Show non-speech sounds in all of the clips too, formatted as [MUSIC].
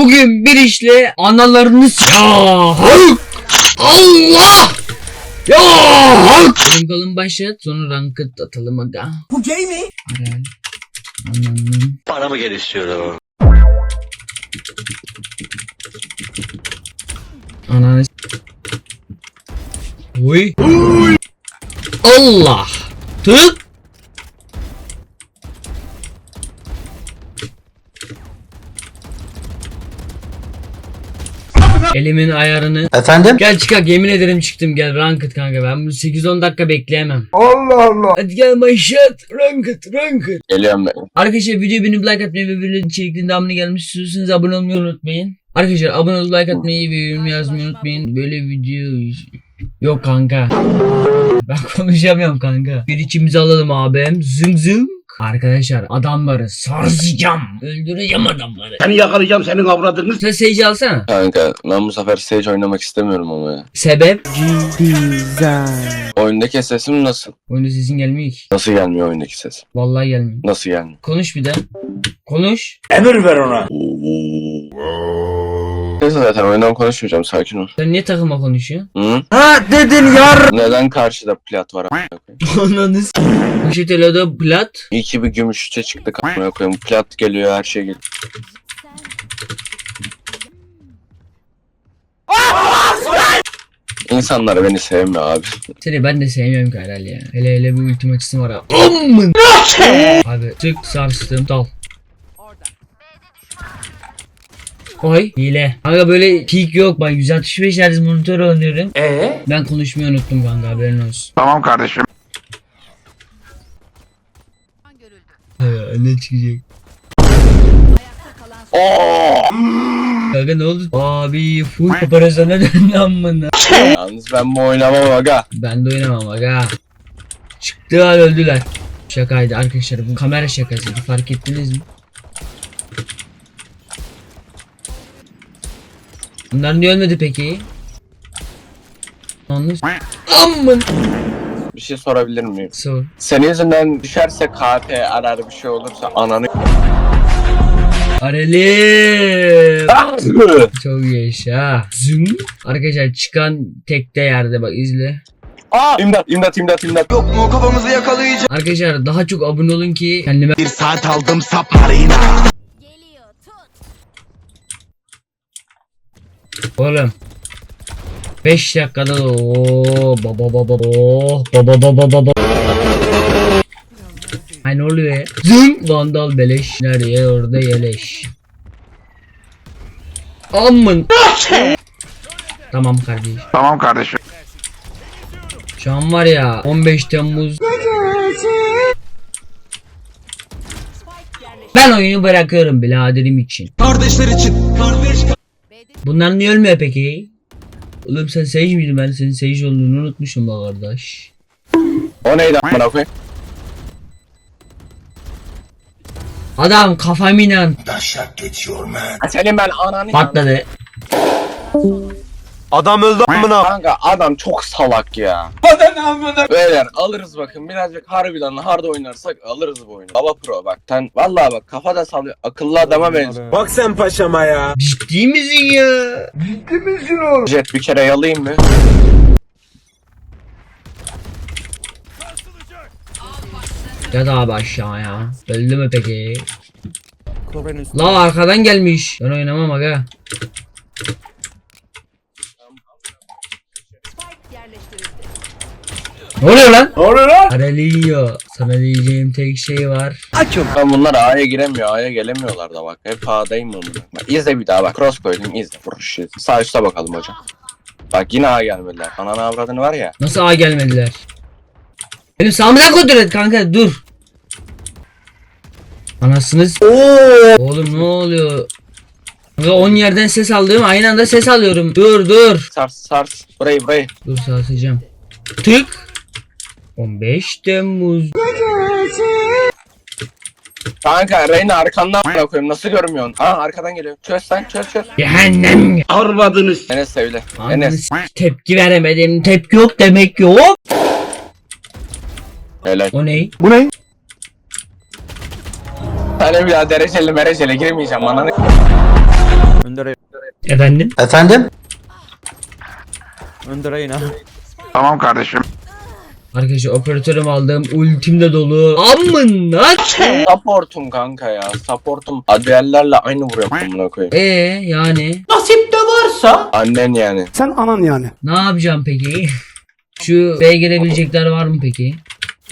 Bugün bir işle analarını s- Ya! Allah! Ya Hulk! Benim kalın başlat sonra ranked atalım aga. Bu gay mi? Aral. Ananın. Paramı gel istiyorum. Ananı s- Uy. Allah. Tık. Elimin ayarını Efendim? Gel çıkak yemin ederim çıktım gel ranked kanka ben bunu 8-10 dakika bekleyemem. Allah Allah. Hadi gel başlat ranked ranked. Geliyorum ben. Arkadaşlar videoyu beğenip like atmayı ve böyle içeriklerin devamını gelmiş istiyorsanız abone olmayı unutmayın. Arkadaşlar abone olup like atmayı ve yorum yazmayı unutmayın. Böyle video yok kanka. Ben [LAUGHS] konuşamıyorum kanka. Bir içimizi alalım abim. Zım zım. Arkadaşlar adamları sarsacağım. Öldüreceğim adamları. Seni yakalayacağım senin avradını. Sen seyirci alsana. Kanka ben bu sefer stage oynamak istemiyorum ama ya. Sebep? Oyundaki sesim nasıl? Oyunda sesin gelmiyor ki. Nasıl gelmiyor oyundaki ses? Vallahi gelmiyor. Nasıl gelmiyor? Konuş bir de. Konuş. Emir ver ona. Neyse zaten oyundan konuşmayacağım sakin ol. Sen niye takıma konuşuyorsun? Hı? Ha dedin yar. Neden karşıda plat var a**ına koyayım? [LAUGHS] Ananız. Poşetelo'da plat. İyi ki bir gümüşçe çıktı a**ına koyayım. Plat geliyor her şey geliyor. İnsanlar beni sevmiyor abi. Seni ben de sevmiyorum ki herhalde ya. Hele hele bir ultim açısı var abi. Amın. Abi tık sarstım dal. Oy hile. Kanka böyle peak yok ben 165 Hz monitör oynuyorum. Ee? Ben konuşmayı unuttum kanka haberin olsun. Tamam kardeşim. Evet ne çıkacak? Oo! Kanka ne oldu? Abi full operasyona döndü amına. Yalnız ben bu oynamam aga. Ben de oynamam aga. Çıktılar öldüler. Şakaydı arkadaşlar bu kamera şakasıydı fark ettiniz mi? Bunlar niye ölmedi peki? Yalnız Amın Bir şey sorabilir miyim? Sor Senin yüzünden düşerse KP arar bir şey olursa ananı Areli Çok yaşa Zım Arkadaşlar çıkan tekte yerde bak izle Aa! İmdat imdat imdat imdat. Yok mu kafamızı yakalayacak. Arkadaşlar daha çok abone olun ki kendime Bir saat aldım submarina. Geliyor Oğlum. 5 dakikada da ooo baba baba oh baba baba baba Ay ne oluyor ya? Zım Vandal beleş. Nereye? Orada yeleş. Amın Tamam kardeşim. Tamam kardeşim. Şu an var ya 15 Temmuz. Ben oyunu bırakıyorum biraderim için. Kardeşler için. Kardeş. Bunlar niye ölmüyor peki? Oğlum sen Sage miydin? Ben senin Sage olduğunu unutmuşum la kardeş. O neydi amına koyayım? Adam kafamla Senin ben ananı patladı. Adam öldü amına. Kanka adam çok salak ya. Beyler alırız bakın birazcık harbiden hard oynarsak alırız bu oyunu. Baba pro bak sen vallahi bak kafa da sallıyor akıllı adama benziyor. Bak sen paşama ya. Ciddi misin ya? Jet bir kere yalayayım mı? Ya da abi aşağıya. Öldü mü peki? La arkadan gelmiş. Ben oynamam aga. Ne oluyor lan? Ne oluyor lan? Arelio. Sana diyeceğim tek şey var. Ben bunlar A'ya giremiyor A'ya gelemiyorlar da bak. Hep A'dayım bunu. Bak izle bir daha bak. Cross koydum izle. Vuruş izle. Sağ üstte bakalım hocam. Bak yine A gelmediler. Ananı avradını var ya. Nasıl A gelmediler? Benim sağımdan kontrol et kanka dur. Anasınız. Oğlum ne oluyor? Kanka 10 yerden ses alıyorum aynı anda ses alıyorum. Dur dur. Sars sars. Burayı burayı. Dur sarsacağım. Tık. 15 Temmuz. Kanka Reyna arkandan bana koyayım. Nasıl görmüyorsun? Aa arkadan geliyor. Çöz sen çöz çöz. Cehennem. Arvadınız. Enes söyle. Enes. tepki veremedim. Tepki yok demek yok. Helal. O ne? Bu ne? Hani bir daha dereceli mereceli girmeyeceğim ananı. Efendim? Efendim? Tamam kardeşim. Arkadaşlar operatörüm aldım. Ultim de dolu. Amına Supportum kanka ya. Supportum adiyellerle aynı vuruyor amına koyayım. Ee yani Annen yani. Sen anan yani. ne yapacağım peki? Şu B'ye gelebilecekler var mı peki?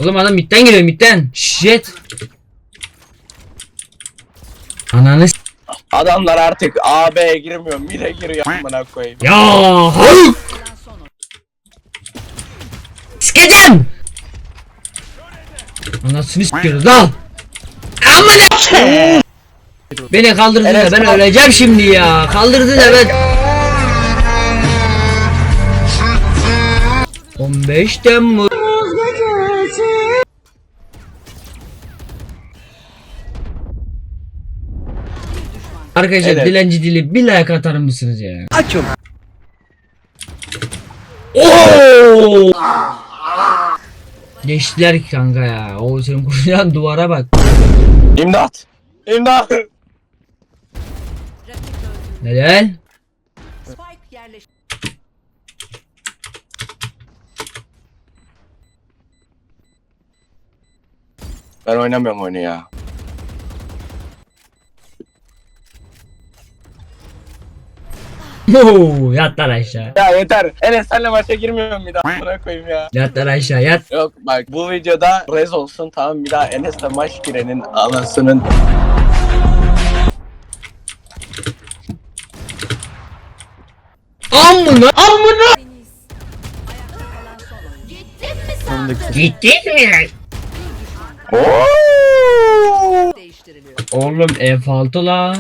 Oğlum adam midden geliyor midden. Shit. Ananı Adamlar artık AB'ye girmiyor, mid'e giriyor amına koyayım. Ya! Anasını sikiyoruz al! Amına! Beni kaldırdılar Enes, ben öleceğim şimdi ya. Kaldırdılar ben. 15 Temmuz. Arkadaşlar Evet. dilenci dili bir like atar mısınız ya? Açım. Oo! Geçtiler ki kanka ya. O senin kuracağın [LAUGHS] duvara bak. İmdat! İmdat! Neden? Ben oynamıyorum oyunu ya. Oo, yat lan aşağı. Ya yeter. Enes senle maça girmiyorum bir daha amına koyayım ya. Yat lan aşağı yat. Yok bak bu videoda rez olsun tamam bir daha Enes'le maç girenin anasının Amına amına. Gittin mi. Oğlum F6 la.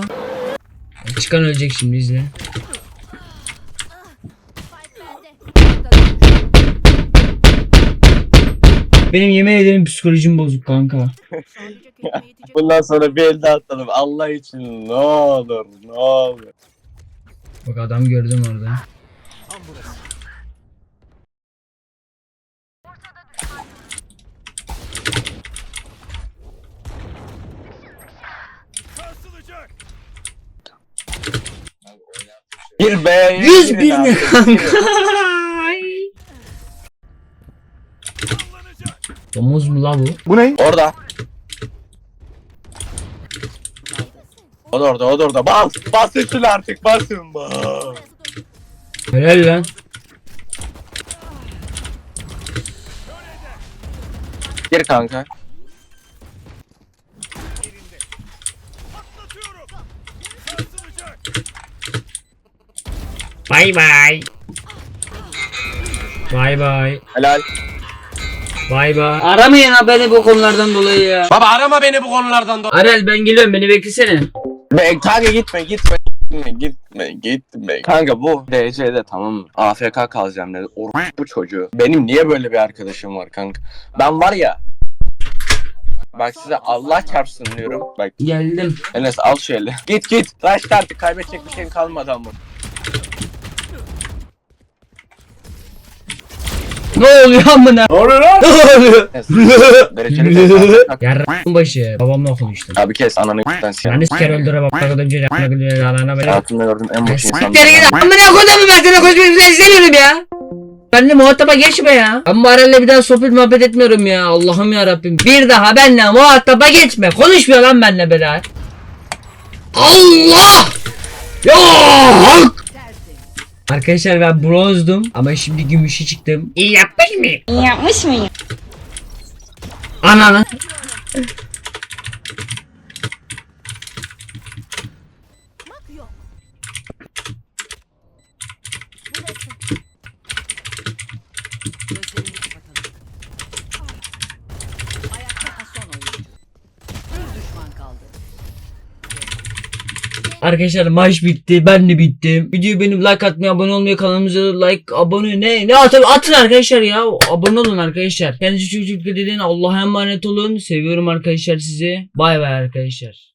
Çıkan ölecek şimdi izle. Benim yemin ederim psikolojim bozuk kanka. [LAUGHS] Bundan sonra bir elde atalım Allah için ne olur ne olur. Bak adam gördüm orada. Bir B 100 bin kanka? Domuz mu la bu? Bu ne? Orada. O da orada o da orada bas bas üstüne artık basın bas. Helal lan. Gir kanka. Bay bay. Bay bay. Helal. Bay bay. Aramayın ha beni bu konulardan dolayı ya. Baba arama beni bu konulardan dolayı. Arel ben geliyorum beni beklesene. Be kanka gitme gitme. Gitme gitme gitme. Kanka bu DC'de tamam mı? AFK kalacağım dedi. bu çocuğu. Benim niye böyle bir arkadaşım var kanka? Ben var ya. Bak size Allah çarpsın diyorum. Bak Geldim. Enes al şöyle. Git git. Rush artık kaybedecek bir şeyin kalmadı ama. Ne oluyor amına? Ne oluyor lan? Ne oluyor? Dereceli de. Yarrağın başı. Babamla konuştum. Abi kes ananı sen sen. Yani siker öldüre bak. Kadın cüce yapma gülüyor. Anana böyle. Hayatımda gördüğüm en boş insan. Siktir git. Amına kodumu ben sana koşmayı ben istemiyorum ya. Benle muhataba geçme ya. Ben bu Arel'le bir daha sohbet muhabbet etmiyorum ya. Allah'ım ya Rabbim. Bir daha benle muhataba geçme. Konuşmuyor lan benle beraber. Allah! Ya hak! Arkadaşlar ben bronzdum ama şimdi gümüşe çıktım. İyi yapmış mıyım? İyi yapmış mıyım? Ananı. Arkadaşlar maç bitti. Ben de bittim. Videoyu benim like atmayı, abone olmayı, kanalımıza like, abone ne? Ne atın? Atın arkadaşlar ya. Abone olun arkadaşlar. Kendinize çok çok dikkat edin. Allah'a emanet olun. Seviyorum arkadaşlar sizi. Bay bay arkadaşlar.